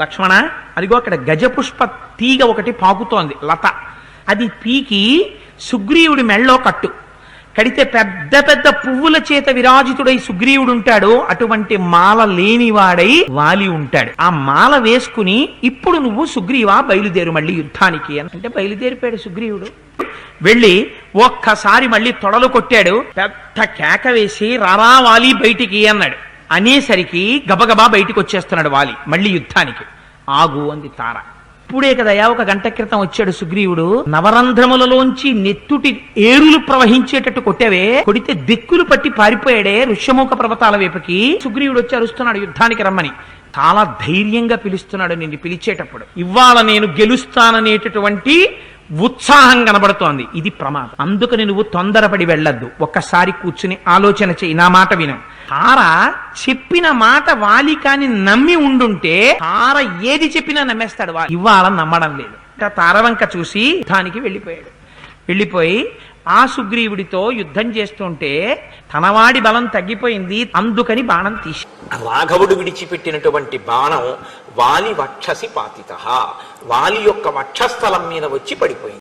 లక్ష్మణ అదిగో అక్కడ గజపుష్ప తీగ ఒకటి పాకుతోంది లత. అది పీకి సుగ్రీవుడి మెళ్ళో కట్టు. కడితే పెద్ద పెద్ద పువ్వుల చేత విరాజితుడై సుగ్రీవుడు ఉంటాడు అటువంటి మాల లేనివాడై వాలి ఉంటాడు. ఆ మాల వేసుకుని ఇప్పుడు నువ్వు సుగ్రీవా బయలుదేరు మళ్ళీ యుద్ధానికి అని. అంటే బయలుదేరిపోయాడు సుగ్రీవుడు. వెళ్ళి ఒక్కసారి మళ్ళీ తొడలు కొట్టాడు పెద్ద కేక వేసి రారా వాలి బయటికి అన్నాడు. అనేసరికి గబగబా బయటికి వచ్చేస్తున్నాడు వాలి మళ్ళీ యుద్ధానికి. ఆగు అంది తార. ఇప్పుడే కదయా ఒక గంట క్రితం వచ్చాడు సుగ్రీవుడు. నవరంధ్రములలోంచి నెత్తుటి ఏరులు ప్రవహించేటట్టు కొట్టావే కొడితే దిక్కులు పట్టి పారిపోయాడే ఋష్యముఖ పర్వతాల వైపుకి. సుగ్రీవుడు వచ్చి అరుస్తున్నాడు యుద్ధానికి రమ్మని. చాలా ధైర్యంగా పిలుస్తున్నాడు నిన్ను పిలిచేటప్పుడు. ఇవాళ నేను గెలుస్తాననేటటువంటి ఉత్సాహం కనబడుతోంది. ఇది ప్రమాదం. అందుకని నువ్వు తొందరపడి వెళ్ళొద్దు. ఒక్కసారి కూర్చుని ఆలోచన చెయ్యి నా మాట విను. తార చెప్పిన మాట వాలికాని నమ్మి ఉండుంటే తార ఏది చెప్పినా నమ్మేస్తాడు వాలి ఇవాళ నమ్మడం లేదు. ఇంకా తారవంక చూసి దానికి వెళ్ళిపోయాడు. వెళ్ళిపోయి ఆ సుగ్రీవుడితో యుద్ధం చేస్తుంటే తనవాడి బలం తగ్గిపోయింది అందుకని బాణం తీసి రాఘవుడు విడిచిపెట్టినటువంటి బాణం వాలి వక్షసి పాతిత. వాలి యొక్క వక్షస్థలం మీద వచ్చి పడిపోయింది.